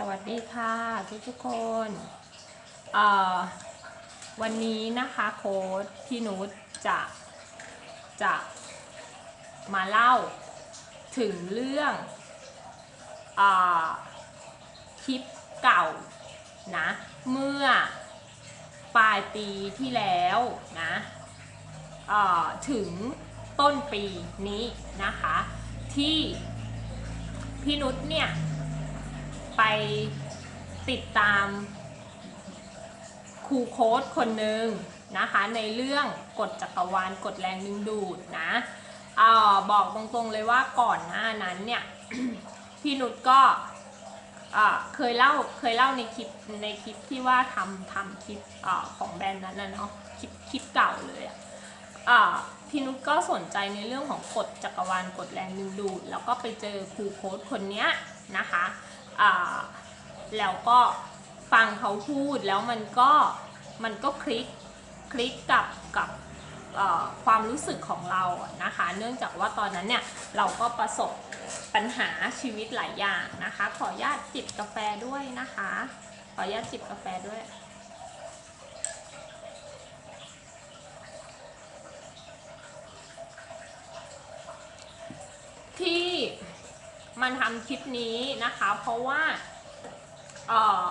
สวัสดีค่ะทุกทุกคนวันนี้นะคะโค้ดพี่นุชจะจะมาเล่าถึงเรื่องอคลิปเก่านะเมื่อปลายปีที่แล้วนะถึงต้นปีนี้นะคะที่พี่นุชเนี่ย ไปติดตามครูโค้ดคนหนึ่งนะคะในเรื่องกฎจักรวาลกฎแรงดึงดูดนะเออบอกตรงๆเลยว่าก่อนหน้านั้นเนี่ยพี่นุชก็เอ่อเคยเล่าเคยเล่าในคลิปในคลิปที่ว่าทำทำคลิปอของแบรนด์นั้นนะเนาะคลิปคลิปเก่าเลยอะพี่นุชก็สนใจในเรื่องของกฎจักรวาลกฎแรงดึงดูด แล้วก็ไปเจอครูโค้ดคนเนี้ยนะคะ แล้วก็ฟังเขาพูดแล้วมันก็มันก็คลิกคลิกกับกับความรู้สึกของเรานะคะ เนื่องจากว่าตอนนั้นเนี่ยเราก็ประสบปัญหาชีวิตหลายอย่างนะคะ ขออนุญาตจิบกาแฟด้วยนะคะ ขออนุญาตจิบกาแฟด้วย ที่ มันทำคลิปนี้นะคะ เพราะว่าเอ่อ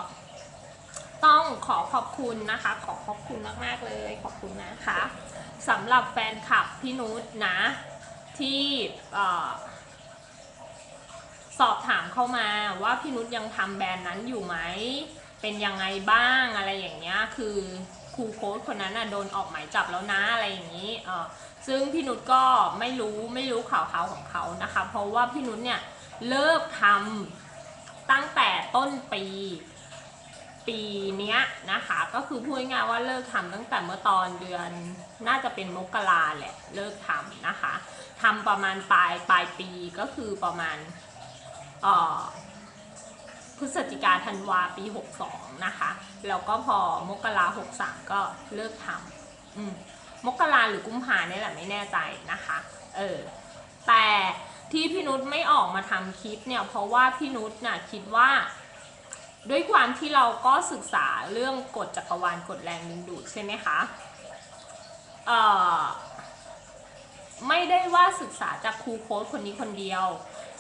ต้องขอขอบคุณนะคะ ขอขอบคุณมากๆเลยขอบคุณนะคะสำหรับแฟนคลับพี่นุชนะที่สอบถามเข้ามาว่าพี่นุชยังทำแบรนด์นั้นอยู่ไหม เป็นยังไงบ้างอะไรอย่างเงี้ยคือครูโค้ดคนนั้นน่ะโดนออกหมายจับแล้วนะอะไรอย่างนี้เออซึ่งพี่นุชก็ไม่รู้ไม่รู้ข่าวเขาของเขานะคะ เพราะว่าพี่นุชเนี่ย เลิกทำตั้งแต่ต้นปี ปีเนี้ยนะคะ ก็คือพูดง่ายๆว่าเลิกทำตั้งแต่เมื่อตอนเดือนน่าจะเป็นมกราแหละเลิกทำนะคะทำประมาณปลายปลายปีก็คือประมาณเอ่อพฤศจิกาธันวาปี 62 นะคะ แล้วก็พอมกรา63 ก็เลิกทำมกราหรือกุมภาเนี่ยแหละไม่แน่ใจนะคะ เออ แต่ ที่พี่นุชไม่ออกมาทำคลิปเนี่ยเพราะว่าพี่นุชน่ะคิดว่า ด้วยความที่เราก็ศึกษาเรื่องกฎจักรวาลกฎแรงดึงดูดใช่ไหมคะเอ่อไม่ได้ว่าศึกษาจากครูโค้ดคนนี้คนเดียว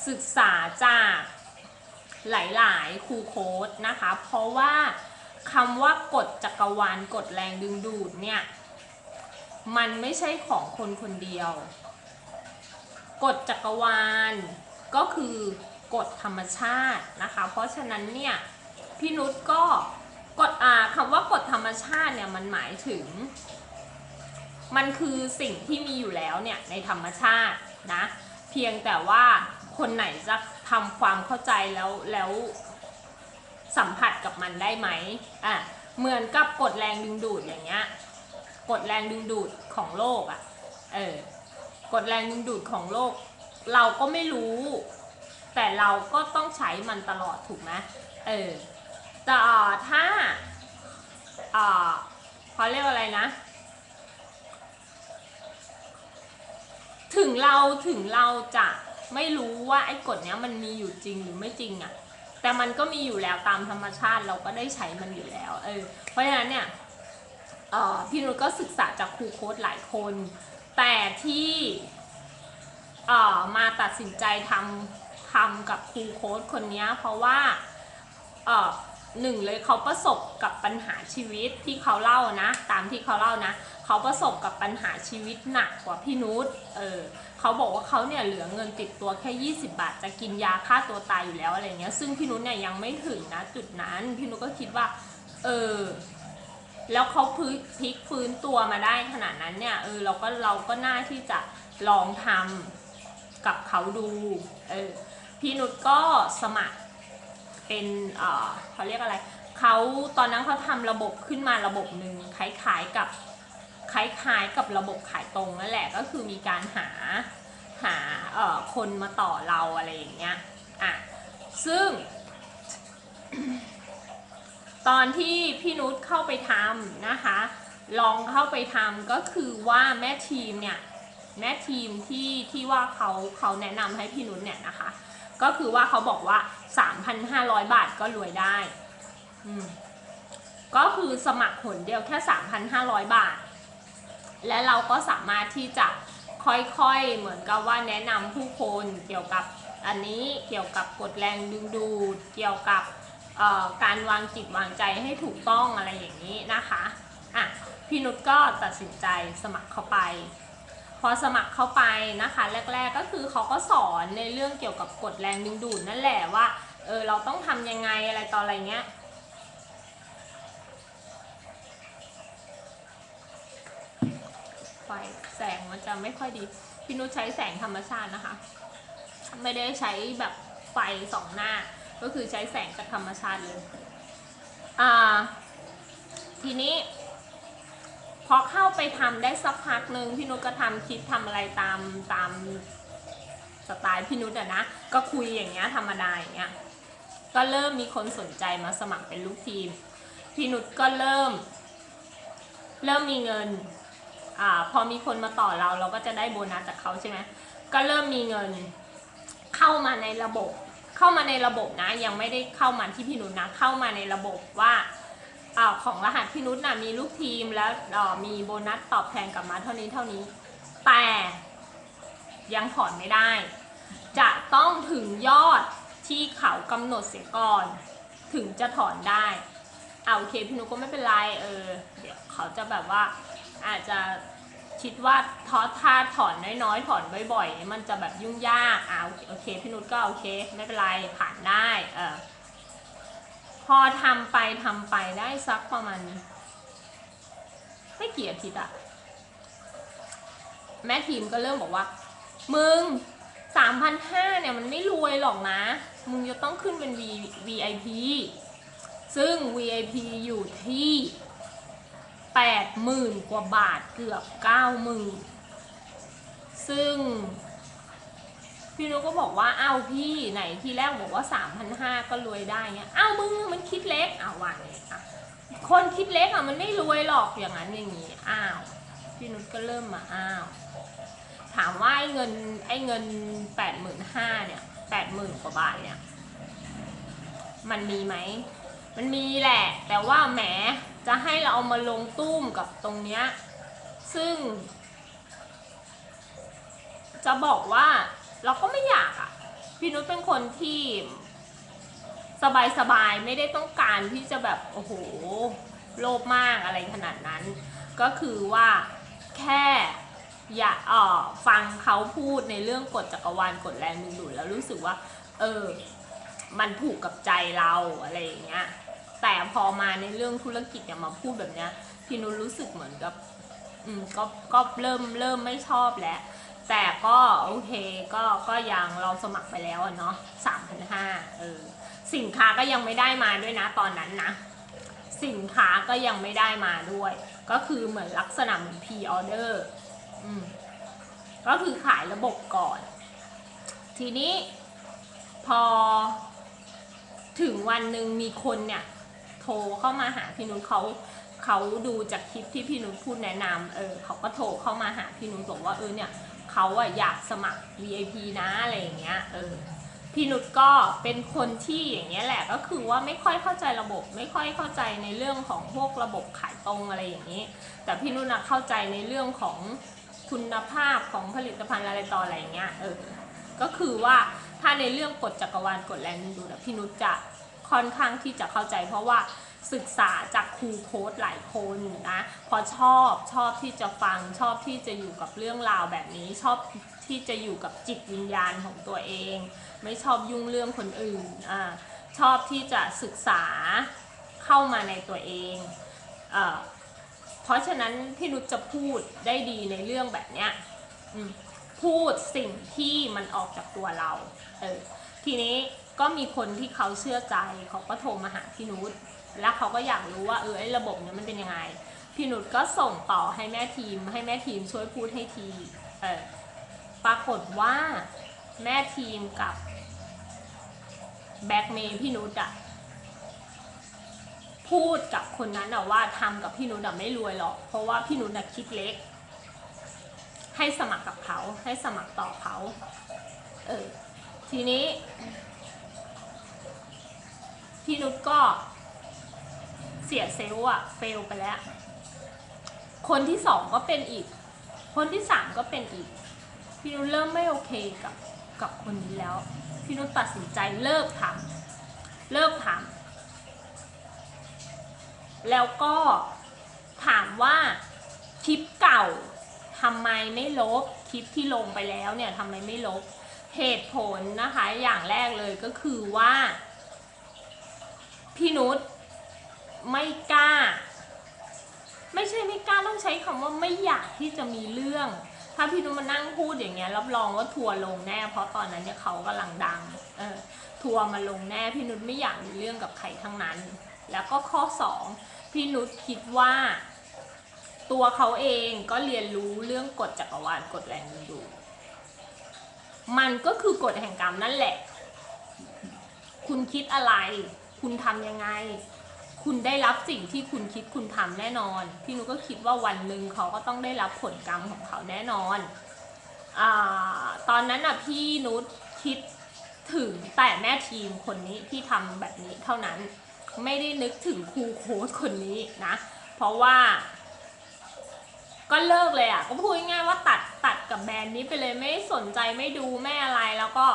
ศึกษาจากหลายๆครูโค้ดนะคะ เพราะว่าคำว่ากฎจักรวาลกฎแรงดึงดูดเนี่ยมันไม่ใช่ของคนคนเดียว กฎจักรวาลก็คือกฎธรรมชาตินะคะ เพราะฉะนั้นเนี่ยพี่นุชก็กฎอ่าคำว่ากฎธรรมชาติเนี่ยมันหมายถึง มันคือสิ่งที่มีอยู่แล้วเนี่ยในธรรมชาตินะเพียงแต่ว่าคนไหนจะทำความเข้าใจแล้วแล้วสัมผัสกับมันได้ไหมอะเหมือนกับกฎแรงดึงดูดอย่างเงี้ยกฎแรงดึงดูดของโลกอะเออ กฎแรงดึงดูดของโลก เราก็ไม่รู้ แต่เราก็ต้องใช้มันตลอดถูกไหมเออแต่ถ้าอ่าเขาเรียกว่าอะไรนะ ถึงเราถึงเราจะไม่รู้ว่าไอ้กฎเนี้ยมันมีอยู่จริงหรือไม่จริงอะ่ะ แต่มันก็มีอยู่แล้วตามธรรมชาติเราก็ได้ใช้มันอยู่แล้ว เออ เพราะฉะนั้นเนี่ยพี่นุชก็ศึกษาจากครูโค้ดหลายคน แต่ที่เอ่อมาตัดสินใจทำทำกับครูโค้ดคนนี้เพราะว่าเออหนึ่งเลยเขาประสบกับปัญหาชีวิตที่เขาเล่านะตามที่เขาเล่านะเขาประสบกับปัญหาชีวิตหนักกว่าพี่นุชเออเขาบอกว่าเขาเนี่ยเหลือเงินติดตัวแค่ 20 บาท จะกินยาฆ่าตัวตายอยู่แล้วอะไรเงี้ยซึ่งพี่นุชเนี่ยยังไม่ถึงนะจุดนั้นพี่นุชก็คิดว่าเออ แล้วเขาพลิกพลิกฟื้นตัวมาได้ขนาดนั้นเนี่ยเออเราก็เราก็น่าที่จะลองทำกับเขาดูเออพี่นุชก็สมัครเป็นเอ่อเขาเรียกอะไรเขาตอนนั้นเขาทำระบบขึ้นมาระบบหนึ่งคล้ายๆกับคล้ายๆกับระบบขายตรงนั่นแหละก็คือมีการหาหาเอ่อคนมาต่อเราอะไรอย่างเงี้ยอะซึ่ง ตอนที่พี่นุชเข้าไปทำนะคะ ลองเข้าไปทำก็คือว่าแม่ทีมเนี่ยแม่ทีมที่ที่ว่าเขาเขาแนะนำให้พี่นุชเนี่ยนะคะ ก็คือว่าเขาบอกว่า 3,500 บาทก็รวยได้อืมก็คือสมัครหนเดียวแค่ 3,500 บาท และเราก็สามารถที่จะค่อยๆ เหมือนกับว่าแนะนำผู้คนเกี่ยวกับอันนี้เกี่ยวกับกฎแรงดึงดูดเกี่ยวกับ การวางจิตวางใจให้ถูกต้องอะไรอย่างนี้นะคะอะพี่นุชก็ตัดสินใจสมัครเข้าไป พอสมัครเข้าไปนะคะ แรก ๆก็คือเขาก็สอนในเรื่องเกี่ยวกับกฎแรงดึงดูดนั่นแหละว่าเออเราต้องทำยังไงอะไรต่ออะไรเงี้ยไฟแสงมันจะไม่ค่อยดี พี่นุชใช้แสงธรรมชาตินะคะ ไม่ได้ใช้แบบไฟสองหน้า ก็คือใช้แสงจากธรรมชาติเลยอ่าทีนี้ พอเข้าไปทำได้สักพักหนึ่งพี่นุชก็ทำคลิปทำอะไรตามตามสไตล์พี่นุชอะนะ ก็คุยอย่างเงี้ยธรรมดาอย่างเงี้ยก็เริ่มมีคนสนใจมาสมัครเป็นลูกทีม พี่นุชก็เริ่ม เริ่มมีเงินอ่าพอมีคนมาต่อเราเราก็จะได้โบนัสจากเขาใช่ไหมก็เริ่มมีเงินเข้ามาในระบบ เข้ามาในระบบนะ ยังไม่ได้เข้ามาที่พี่นุชนะ เข้ามาในระบบว่าอาของรหัสพี่นุชนะมีลูกทีมแล้วมีโบนัสตอบแทนกลับมาเท่านี้เท่านี้ แต่ยังถอนไม่ได้ จะต้องถึงยอดที่เขากำหนดเสียก่อน ถึงจะถอนได้เอาโอเคพี่นุชก็ไม่เป็นไรเออเดี๋ยวเขาจะแบบว่าอาจจะ คิดว่าทอถ้าถอนน้อยๆ ถอนบ่อยๆ มันจะแบบยุ่งยากอ่าโอเคพี่นุชก็โอเค ไม่เป็นไรผ่านได้เออพอทำไปทำไปได้สักประมาณไม่กี่อาทิตย์อะแม่ทีมก็เริ่มบอกว่า มึงสามพันห้าเนี่ยมันไม่รวยหรอกนะ มึงจะต้องขึ้นเป็น V VIP ซึ่ง VIP อยู่ที่ แปดหมื่นกว่าบาทเกือบเก้าหมื่นซึ่ง พี่นุกก็บอกว่าเอ้าพี่ไหนที่แรกบอกว่าสามพันห้าก็รวยได้เงี้ยเอ้ามึงมันคิดเล็กเอาวว่าไงอะคนคิดเล็กอะมันไม่รวยหรอกอย่างนั้นอย่างนี้อ้าวพี่นุชก็เริ่มมาอ้าวถามว่าไอ้เงินไอ้เงินแปดหมื่นห้าเนี่ยแปดหมื่นกว่าบาทเนี่ย มันมีไหม มันมีแหละ แต่ว่าแหม จะให้เราเอามาลงตุ้มกับตรงเนี้ย ซึ่ง จะบอกว่าเราก็ไม่อยากอะพี่นุชเป็นคนที่สบายๆไม่ได้ต้องการที่จะแบบ โอ้โห โลภมากอะไรขนาดนั้น ก็คือว่าแค่อย่าออฟังเขาพูดในเรื่องกฎจักรวาลกฎแรงดึงดูดแล้วรู้สึกว่า เออ มันถูกกับใจเราอะไรอย่างเงี้ย แต่พอมาในเรื่องธุรกิจเนี่ยมาพูดแบบเนี้ยพี่นุชรู้สึกเหมือนกับ อืมก็ก็เริ่มเริ่มไม่ชอบแล้ว แต่ก็โอเคก็ก็ยังเราสมัครไปแล้วอะเนาะสามพันห้าเออสินค้าก็ยังไม่ได้มาด้วยนะตอนนั้นนะ สินค้าก็ยังไม่ได้มาด้วย ก็คือเหมือนลักษณะเหมือน p order อืมก็คือขายระบบก่อน ทีนี้พอถึงวันหนึ่งมีคนเนี่ย โทรเข้ามาหาพี่นุชเขาเขาดูจากคลิปที่พี่นุชพูดแนะนำเออเขาก็โทรเข้ามาหาพี่นุชบอกว่าเออเนี่ยเขาอะอยากสมัคร VIP นะอะไรอย่างเงี้ยเออพี่นุชก็เป็นคนที่อย่างเงี้ยแหละก็คือว่าไม่ค่อยเข้าใจระบบ ไม่ค่อยเข้าใจในเรื่องของพวกระบบขายตรงอะไรอย่างนี้ แต่พี่นุชนะเข้าใจในเรื่องของคุณภาพของผลิตภัณฑ์อะไรต่ออะไรอย่างเงี้ยเออก็คือว่าถ้าในเรื่องกฎจักรวาลกฎแรงดึงดูดพี่นุชจะ ค่อนข้างที่จะเข้าใจ เพราะว่าศึกษาจากครูโค้ดหลายคนนะพอชอบชอบที่จะฟังชอบที่จะอยู่กับเรื่องราวแบบนี้ชอบที่จะอยู่กับจิตวิญญาณของตัวเอง ไม่ชอบยุ่งเรื่องคนอื่นอ่าชอบที่จะศึกษาเข้ามาในตัวเองเออเพราะฉะนั้นพี่นุชจะพูดได้ดีในเรื่องแบบเนี้ยพูดสิ่งที่มันออกจากตัวเราเออทีนี้ ก็มีคนที่เขาเชื่อใจเขาก็โทรมาหาพี่นุชแล้วเขาก็อยากรู้ว่าเออไอ้ระบบเนี้ยมันเป็นยังไง พี่นุชก็ส่งต่อให้แม่ทีม ให้แม่ทีมช่วยพูดให้ทีเออปรากฏว่าแม่ทีมกับแบ็กเมย์พี่นุชอะพูดกับคนนั้นอะว่าทำกับพี่นุชอะไม่รวยหรอก เพราะว่าพี่นุชอะคิดเล็ก ให้สมัครกับเขาให้สมัครต่อเขาเออทีนี้ พี่นุชก็เสียเซลล์อะเฟลไปแล้ว คนที่สองก็เป็นอีก คนที่สามก็เป็นอีก พี่นุชเริ่มไม่โอเคกับกับคนนี้แล้ว พี่นุชตัดสินใจเลิกทำเลิกทำแล้วก็ถามว่าคลิปเก่าทำไมไม่ลบคลิปที่ลงไปแล้วเนี่ยทำไมไม่ลบเหตุผลนะคะอย่างแรกเลยก็คือว่า พี่นุชไม่กล้า ไม่ใช่ไม่กล้าต้องใช้คำว่าไม่อยากที่จะมีเรื่อง ถ้าพี่นุชมานั่งพูดอย่างเงี้ยรับรองว่าทัวร์ลงแน่ เพราะตอนนั้นเนี่ยเขากำลังดังเออทัวร์มาลงแน่พี่นุชไม่อยากมีเรื่องกับใครทั้งนั้น แล้วก็ข้อสองพี่นุชคิดว่า ตัวเขาเองก็เรียนรู้เรื่องกฎจักรวาลกฎแรงดึงดูดมันก็คือกฎแห่งกรรมนั่นแหละ คุณคิดอะไร คุณทำยังไง คุณได้รับสิ่งที่คุณคิดคุณทำแน่นอน พี่นุก็คิดว่าวันหนึ่งเขาก็ต้องได้รับผลกรรมของเขาแน่นอนอตอนนั้นอะพี่นุชคิดถึงแต่แม่ทีมคนนี้ที่ทำแบบนี้เท่านั้น ไม่ได้นึกถึงครูโค้ชคนนี้นะ เพราะว่า ก็เลิกเลยอะ ก็พูดง่ายๆว่าตัดตัดกับแบรนด์นี้ไปเลยไม่สนใจไม่ดูไม่อะไรแล้วก็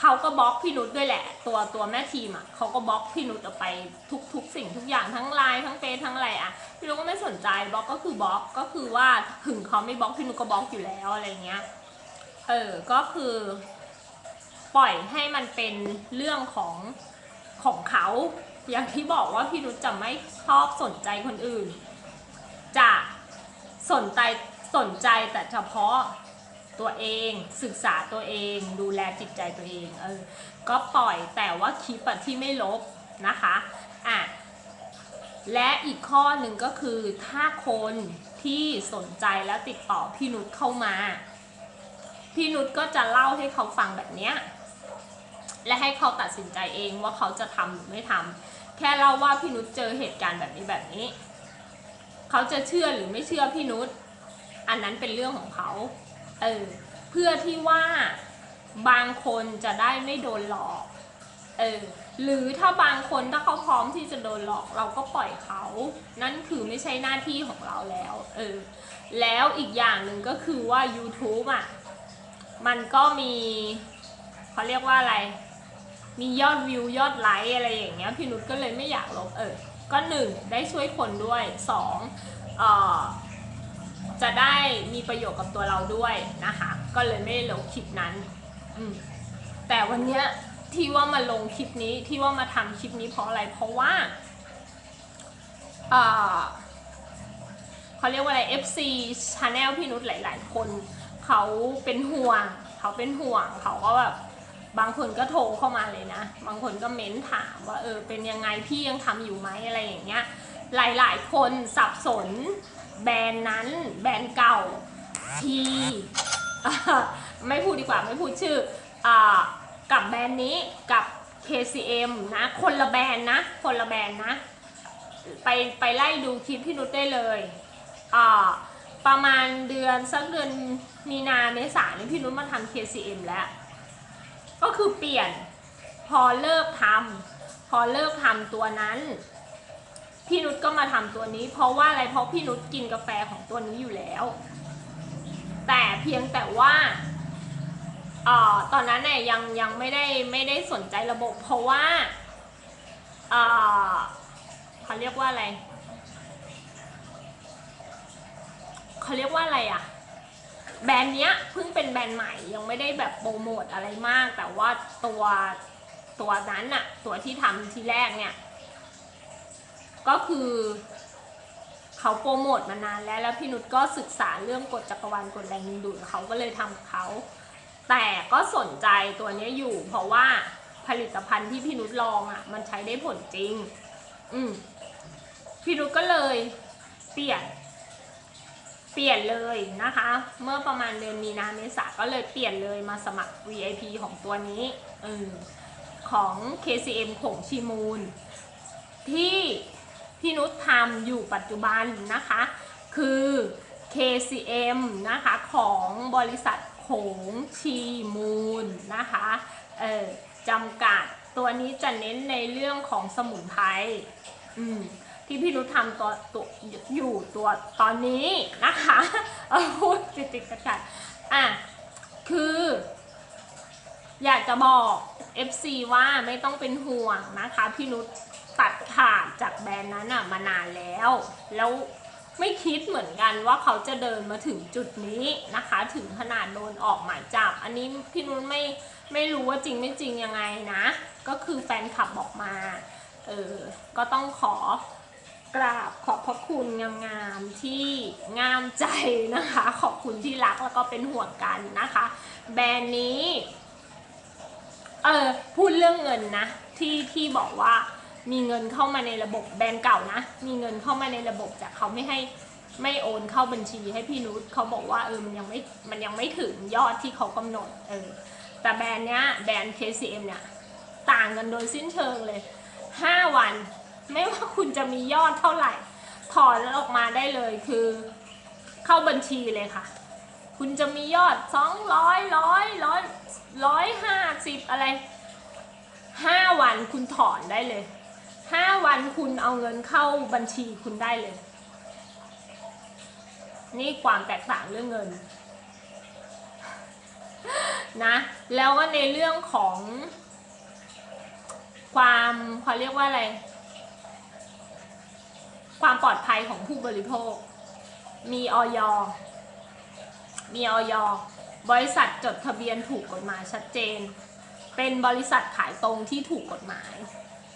เขาก็บล็อกพี่นุชด้วยแหละ ตัวตัวแม่ทีมอะเขาก็บล็อกพี่นุชออกไปทุกทุกสิ่งทุกอย่างทั้งไลน์ทั้งเฟซทั้งอะไรอะพี่นุชก็ไม่สนใจบล็อกก็คือบล็อกก็คือว่าถึงเขาไม่บล็อกพี่นุชก็บล็อกอยู่แล้วอะไรเงี้ยเออก็คือ ปล่อยให้มันเป็นเรื่องของของเขาอย่างที่บอกว่าพี่นุชจะไม่ชอบสนใจคนอื่น จะสนใจสนใจแต่เฉพาะ ตัวเอง ศึกษาตัวเอง ดูแลจิตใจตัวเองเออก็ปล่อยแต่ว่าคลิปที่ไม่ลบนะคะอะและอีกข้อหนึ่งก็คือถ้าคนที่สนใจแล้วติดต่อพี่นุชเข้ามา พี่นุชก็จะเล่าให้เขาฟังแบบเนี้ยและให้เขาตัดสินใจเองว่าเขาจะทำหรือไม่ทำแค่เล่าว่าพี่นุชเจอเหตุการณ์แบบนี้แบบนี้ เขาจะเชื่อหรือไม่เชื่อพี่นุชอันนั้นเป็นเรื่องของเขา เออเพื่อที่ว่าบางคนจะได้ไม่โดนหลอกเออหรือถ้าบางคนถ้าเขาพร้อมที่จะโดนหลอกเราก็ปล่อยเขา นั่นคือไม่ใช่หน้าที่ของเราแล้วเออแล้วอีกอย่างหนึ่งก็คือว่า YouTube อะมันก็มีเขาเรียกว่าอะไร มียอดวิวยอดไลค์อะไรอย่างเงี้ยพี่นุชก็เลยไม่อยากลบเออก็หนึ่งได้ช่วยคนด้วยสองเอ่อ จะได้มีประโยชน์กับตัวเราด้วยนะคะ ก็เลยไม่ได้ลงคลิปนั้น แต่วันเนี้ยที่ว่ามาลงคลิปนี้ที่ว่ามาทำคลิปนี้เพราะอะไร เพราะว่าเเขาเรียกว่าอะไร FC Channel พี่นุชหลาย ๆ คนเขาเป็นห่วง เขาเป็นห่วงเขาก็แบบบางคนก็โทรเข้ามาเลยนะ บางคนก็เม้นถามว่าเออเป็นยังไงพี่ยังทำอยู่ไหมอะไรอย่างเงี้ย หลายๆ คนสับสน แบรนด์นั้นแบรนด์เก่าทีไม่พูดดีกว่าไม่พูดชื่ออกับแบรนด์นี้กับ KCM นะคนละแบรนด์นะคนละแบรนด์นะไปไปไล่ดูคลิปพี่นุชได้เลยประมาณเดือนสักเดือนมีนาเมษาเนี่ยพี่นุชมาทำ KCM แล้ว ก็คือเปลี่ยนพอเลิกทำพอเลิกทำตัวนั้น พี่นุชก็มาทำตัวนี้ เพราะว่าอะไรเพราะพี่นุชกินกาแฟของตัวนี้อยู่แล้ว แต่เพียงแต่ว่าออตอนนั้นเนี่ยยังยังไม่ได้ไม่ได้สนใจระบบ เพราะว่าเอ่อเขาเรียกว่าอะไรเขาเรียกว่าอะไรอะแบรนด์เนี้ยเพิ่งเป็นแบรนด์ใหม่ยังไม่ได้แบบโปรโมทอะไรมาก แต่ว่าตัวตัวนั้นอะตัวที่ทำทีแรกเนี่ย ก็คือเขาโปรโมทมานานแล้วแล้วพี่นุชก็ศึกษาเรื่องกฎจักรวาลกฎแรงดึงดูดเขาก็เลยทำเขา แต่ก็สนใจตัวนี้อยู่ เพราะว่าผลิตภัณฑ์ที่พี่นุชลองอะ มันใช้ได้ผลจริง อืมพี่นุชก็เลยเปลี่ยน เปลี่ยนเลยนะคะ เมื่อประมาณเดือนมีนาเมษาก็เลยเปลี่ยนเลยมาสมัคร VIP ของตัวนี้อมของ KCM ของชิมูล ที่ พี่นุชทำอยู่ปัจจุบันนะคะ คือ KCM นะคะของบริษัทโคผงชีมูลนะคะเออจำกัดตัวนี้จะเน้นในเรื่องของสมุนไพรอืมที่พี่นุชทำตัวตัวอยู่ตัวตอนนี้นะคะเออพูดติดติดๆขัดอะคืออยากจะบอก FC ว่าไม่ต้องเป็นห่วงนะคะ พี่นุช ตัดขาดจากแบรนด์นั้นอะมานานแล้ว แล้วไม่คิดเหมือนกันว่าเขาจะเดินมาถึงจุดนี้นะคะ ถึงขนาดโดนออกหมายจับ อันนี้พี่นุชไม่ไม่รู้ว่าจริงไม่จริงยังไงนะ ก็คือแฟนคลับบอกมา เออ ก็ต้องขอกราบขอบพระคุณงามๆที่งามใจนะคะ ขอบคุณที่รักแล้วก็เป็นห่วงกันนะคะ แบรนด์นี้ เออพูดเรื่องเงินนะ ที่ที่บอกว่า มีเงินเข้ามาในระบบแบรนด์เก่านะ มีเงินเข้ามาในระบบแต่เขาไม่ให้ไม่โอนเข้าบัญชีให้พี่นุชเขาบอกว่าเออมันยังไม่มันยังไม่ถึงยอดที่เขากำหนดเออแต่แบรนด์เนี้ยแบรนด์ KCM เนี่ยต่างกันโดยสิ้นเชิงเลย 5 วัน ไม่ว่าคุณจะมียอดเท่าไหร่ ถอนออกมาได้เลยคือเข้าบัญชีเลยค่ะ คุณจะมียอดสองร้อยร้อยร้อยร้อยห้าสิบอะไรห้าวันคุณถอนได้เลย ห้าวันคุณเอาเงินเข้าบัญชีคุณได้เลย นี่ความแตกต่างเรื่องเงินนะแล้วก็ในเรื่องของความเขาเรียกว่าอะไร ความปลอดภัยของผู้บริโภค มีออยมีออยบริษัทจดทะเบียนถูกกฎหมายชัดเจน เป็นบริษัทขายตรงที่ถูกกฎหมาย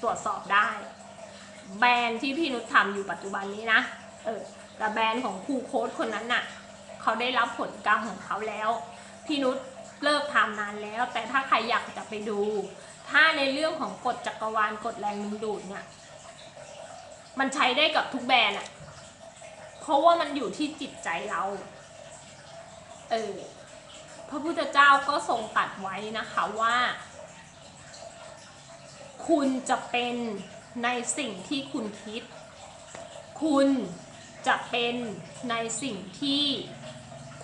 ตรวจสอบได้ แบรนด์ที่พี่นุชทำอยู่ปัจจุบันนี้นะ เออแต่แบรนด์ของครูโค้ดคนนั้นน่ะเขาได้รับผลกรรมของเขาแล้ว พี่นุชเลิกทำนานแล้ว แต่ถ้าใครอยากจะไปดู ถ้าในเรื่องของกฎจักรวาลกฎแรงดึงดูดเนี่ยมันใช้ได้กับทุกแบรนด์อะเพราะว่ามันอยู่ที่จิตใจเรา เออ พระพุทธเจ้าก็ทรงตัดไว้นะคะว่า คุณจะเป็นในสิ่งที่คุณคิด คุณจะเป็นในสิ่งที่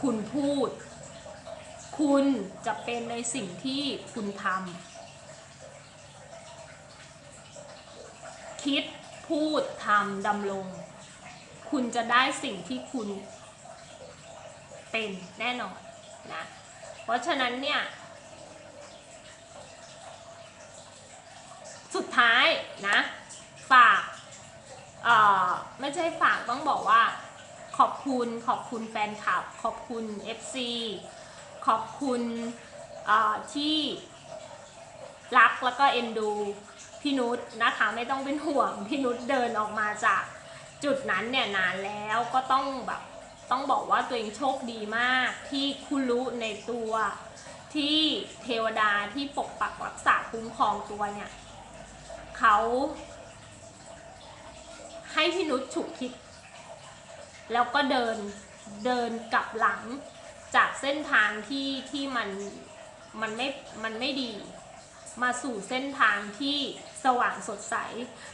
คุณพูด คุณจะเป็นในสิ่งที่คุณทำคิดพูดทำดำรงคุณจะได้สิ่งที่คุณเป็นแน่นอนนะ เพราะฉะนั้นเนี่ย สุดท้ายนะ ฝากเอ่อไม่ใช่ฝากต้องบอกว่า ขอบคุณขอบคุณแฟนคลับ ขอบคุณ FC ขอบคุณที่รักแล้วก็เอ็นดูพี่นุชนะคะไม่ต้องเป็นห่วงพี่นุชเดินออกมาจากจุดนั้นเนี่ยนานแล้วก็ต้องแบบต้องบอกว่าตัวเองโชคดีมาก ที่คุณรู้ในตัวที่เทวดาที่ปกปักรักษาคุ้มครองตัวเนี่ย เขาให้พี่นุชฉุกคิด แล้วก็เดินเดินกลับหลังจากเส้นทางที่ที่มันมันไม่มันไม่ดี มาสู่เส้นทางที่สว่างสดใส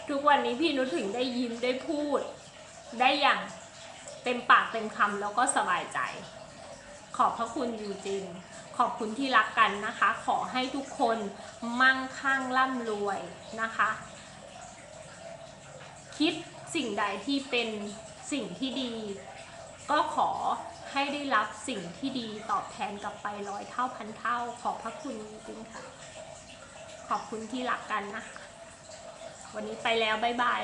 ทุกวันนี้พี่นุชถึงได้ยิ้มได้พูด ได้อย่างเต็มปากเต็มคำแล้วก็สบายใจ ขอบพระคุณอยู่จริง ขอบคุณที่รักกันนะคะ ขอให้ทุกคนมั่งคั่งร่ำรวยนะคะ คิดสิ่งใดที่เป็นสิ่งที่ดี ก็ขอให้ได้รับสิ่งที่ดีตอบแทนกลับไปร้อยเท่าพันเท่า ขอบพระคุณจริงค่ะ ขอบคุณที่รักกันนะคะวันนี้ไปแล้ว บ๊ายบาย